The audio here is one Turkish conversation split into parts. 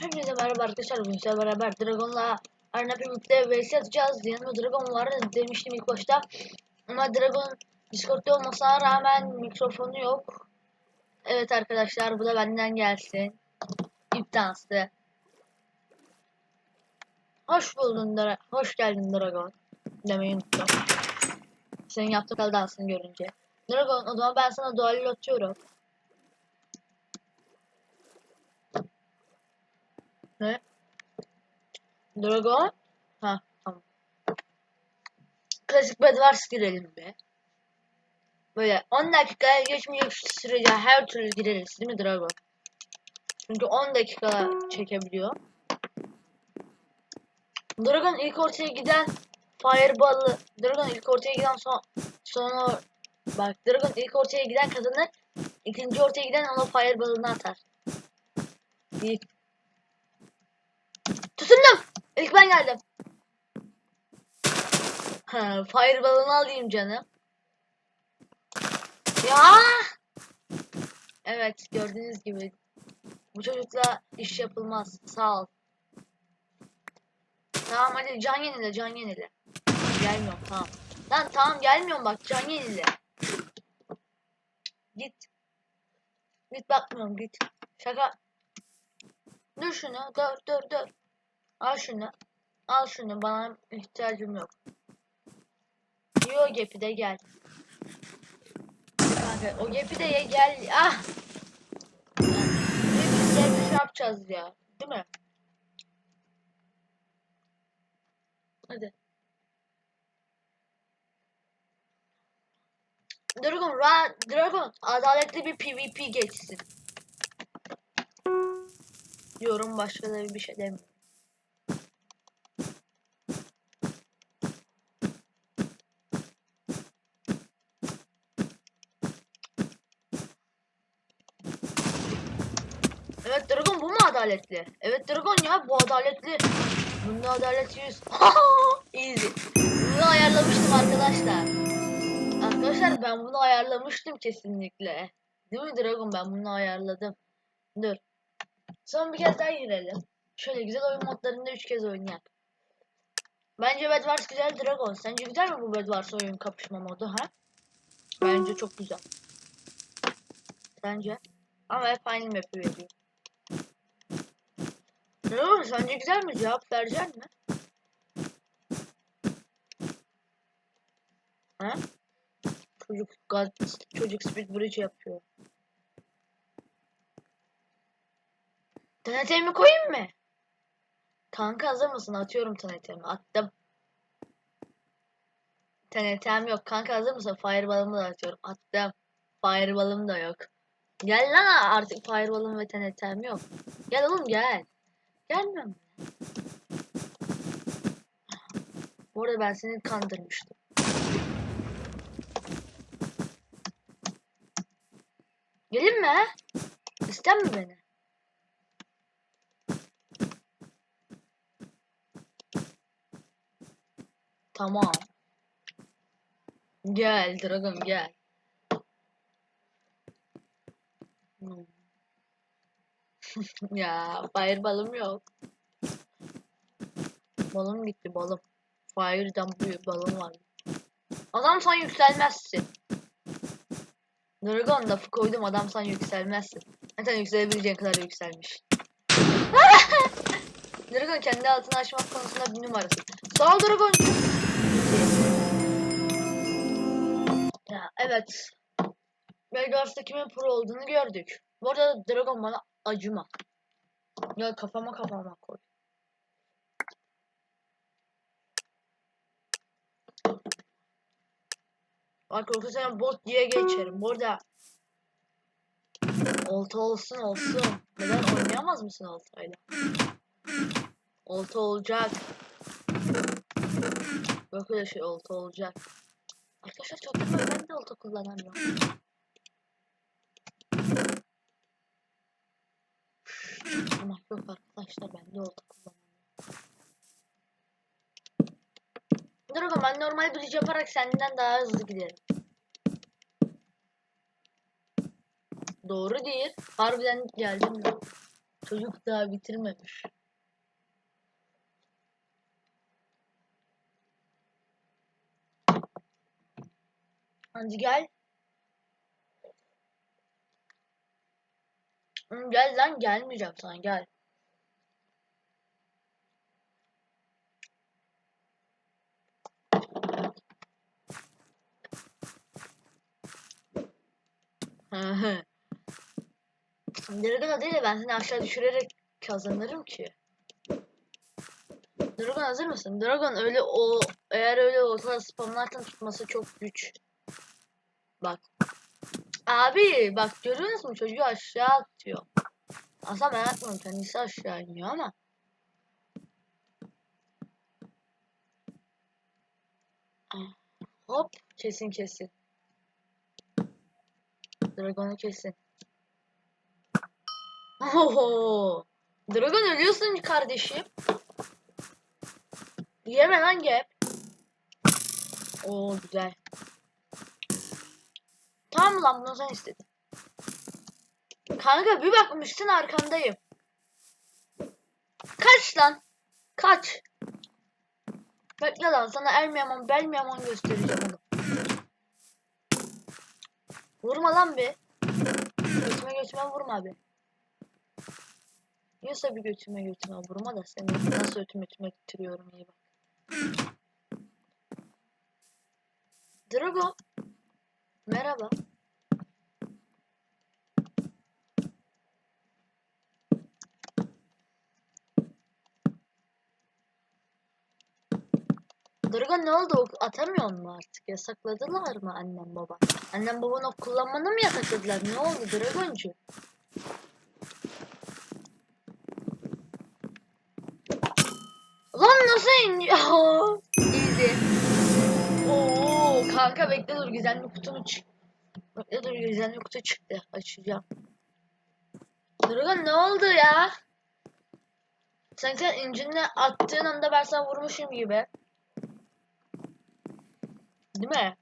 Hepinize merhaba arkadaşlar. Bugün sizlerle beraber Dragon'la Arena birlikte vs atacağız. Yanımda Dragon var demiştim ilk başta. Ama Dragon Discord'da olmasına rağmen mikrofonu yok. Evet arkadaşlar bu da benden gelsin. İptansı. Hoş buldun Dra Hoş geldin Dragon. Demeyi unuttum. Senin yaptığın dansını görünce. Dragon o zaman ben sana dual atıyorum. Ne? Dragon? Ha tamam. Klasik Bedwars girelim be. Böyle 10 dakikaya geçmeyecek sürece her türlü gireriz değil mi Dragon? Çünkü 10 dakika çekebiliyor. Dragon ilk ortaya giden Fireball'ı Dragon ilk ortaya giden son sonra bak Dragon ilk ortaya giden kazanır. İkinci ortaya giden ona Fireball'ını atar. İyi. Tutundum. İlk ben geldim. Ha, fireball'ını alayım canım. Ya. Evet gördüğünüz gibi bu çocukla iş yapılmaz. Sağ ol. Tamam hadi can yenile can yenile. Gelmiyorum tamam. Lan tamam gelmiyorum bak can yenile. Git. Git bakmıyorum git. Şaka. Dur şunu dur dur dur. Al şunu. Al şunu. Bana ihtiyacım yok. Yo gepi de gel. Kanka o gepi de ye gel. Ah. Güzel bir şey yapacağız ya. Değil mi? Hadi. Dragon, ra Dragon adaletli bir PvP geçsin. Diyorum başka da bir şey demiyorum. Evet Dragon bu mu adaletli? Evet Dragon ya bu adaletli. Bunda adalet 100. Easy. Bunu ayarlamıştım arkadaşlar. Arkadaşlar ben bunu ayarlamıştım kesinlikle. Değil mi Dragon ben bunu ayarladım. Dur. Son bir kez daha girelim. Şöyle güzel oyun modlarında 3 kez oynayak. Bence Bedwars güzel Dragon. Sence güzel mi bu Bedwars oyun kapışma modu ha? Bence çok güzel. Sence? Ama hep aynı map'i veriyor. Ne olur sence güzel mi? Cevap verecek mi? Ha? Çocuk God, çocuk speed bridge yapıyor. TNT'mi koyayım mı? Kanka hazır mısın? Atıyorum TNT'mi. Attım. TNT'm yok. Kanka hazır mısın? Fireball'ımı da atıyorum. Attım. Fireball'ım da yok. Gel lan artık Fireball'ım ve TNT'm yok. Gel oğlum gel. Gelmiyor mu? Bu arada ben seni kandırmıştım. Gelin mi? İster mi beni? Tamam. Gel Dragon gel. ya fire yok. Balım gitti balım. Fire'dan bu balım var. Adam sen yükselmezsin. Dragon lafı koydum adam sen yükselmezsin. Zaten yükselebileceğin kadar yükselmiş. Dragon kendi altını açmak konusunda bir numarası. Sağ ol Dragon. Ya evet. Vegas'ta kimin pro olduğunu gördük. Bu arada Dragon bana acıma. Ya kafama kafama koy. Sen bot diye geçerim. Bu arada olta olsun olsun. Neden oynayamaz mısın oltayla? Olta olacak. Yok öyle şey olta olacak. Arkadaşlar çok güzel ben de olta kullanamıyorum. Ama yok arkadaşlar ben de olta kullanamıyorum. Dragon ben normal bridge yaparak senden daha hızlı giderim. Doğru değil. Harbiden geldim. Çocuk daha bitirmemiş. Hadi gel. Gel lan gelmeyeceğim sana gel. Dragon adıyla ben seni aşağı düşürerek kazanırım ki. Dragon hazır mısın? Dragon öyle o eğer öyle olsa spamlarsan tutması çok güç. Bak. Abi bak görüyor musun çocuğu aşağı atıyor. Aslında ben atmıyorum kendisi aşağı iniyor ama. Hop kesin kesin. Dragon'u kesin. Oho. Dragon ölüyorsun kardeşim. Yeme lan gap. Oo güzel. Tamam lan bunu sen istedin. Kanka bir bakmışsın arkandayım. Kaç lan. Kaç. Bekle lan sana Elmiyamon Belmiyamon göstereceğim onu. Vurma lan bir. Götüme götüme vurma abi. Yiyorsa bir götüme götüme vurma da seni nasıl ötüme ötüme ettiriyorum iyi bak. Drago. Merhaba. Dragon ne oldu? Atamıyor mu artık? Yasakladılar mı annem baba? Annem baban ok kullanmanı mı yasakladılar? Ne oldu Dragoncu? Lan nasıl iniyor? Easy. Oo kanka bekle dur gizemli kutunu çık. Bekle dur gizemli kutu çıktı. Açacağım. Dragon ne oldu ya? Sen sen incinle attığın anda ben sana vurmuşum gibi. Değil mi?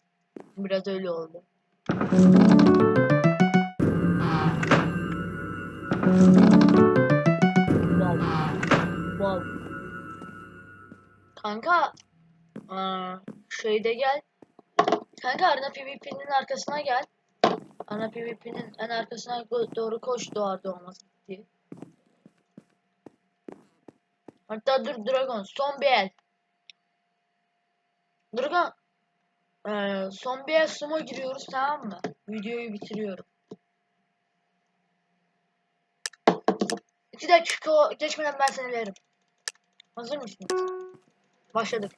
Biraz öyle oldu. Wow. Wow. Kanka aa, şeyde gel. Kanka Arena PvP'nin arkasına gel. Arena PvP'nin en arkasına doğru koş doğar doğmaz diye. Hatta dur Dragon son bir el. Dragon ee, son bir sumo giriyoruz tamam mı? Videoyu bitiriyorum. İki dakika geçmeden ben seni veririm. Hazır mısınız? Başladık.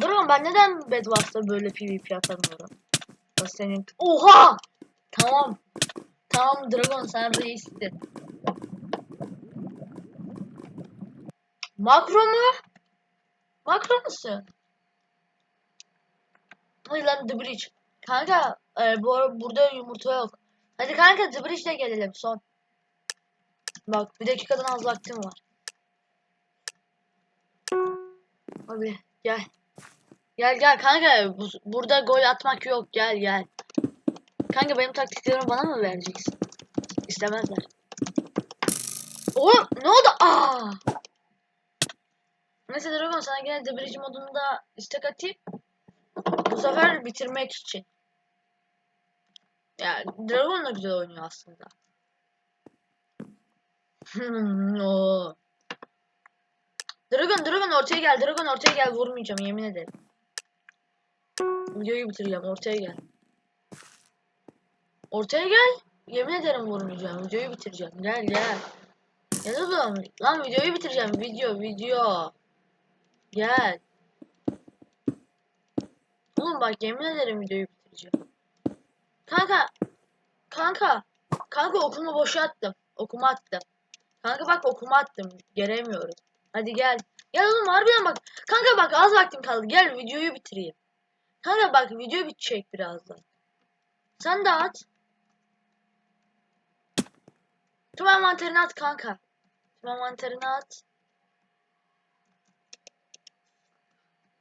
Durun ben neden Bedwars'ta böyle PvP atamıyorum? O senin... Oha! Tamam. Tamam Dragon sen reistin. Makro mu? Makro musun? Lan The Bridge. Kanka e, bu burada yumurta yok. Hadi kanka The Bridge'de gelelim son. Bak bir dakikadan az vaktim var. Abi gel. Gel gel kanka bu, burada gol atmak yok gel gel. Kanka benim taktiklerimi bana mı vereceksin? İstemezler. Oğlum ne oldu? Aa! Neyse Dragon sana gene The Bridge modunda istek atayım. Sefer bitirmek için. Ya Dragon da güzel oynuyor aslında. Hmm, o. Dragon Dragon ortaya gel. Dragon ortaya gel. Vurmayacağım yemin ederim. Videoyu bitireceğim. Ortaya gel. Ortaya gel. Yemin ederim vurmayacağım. Videoyu bitireceğim. Gel gel. Gel oğlum. Lan videoyu bitireceğim. Video video. Gel. Oğlum bak yemin ederim videoyu bitireceğim. Kanka. Kanka. Kanka okumu boşa attım. Okuma attım. Kanka bak okuma attım. Gelemiyorum. Hadi gel. Gel oğlum harbiden bak. Kanka bak az vaktim kaldı. Gel videoyu bitireyim. Kanka bak video bitecek birazdan. Sen de at. Tüm envanterini at kanka. Tüm envanterini at.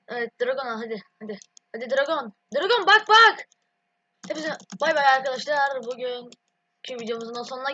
Evet Dragon hadi hadi. Hadi Dragon. Dragon bak bak. Hepinize bay bay arkadaşlar. Bugünkü videomuzun sonuna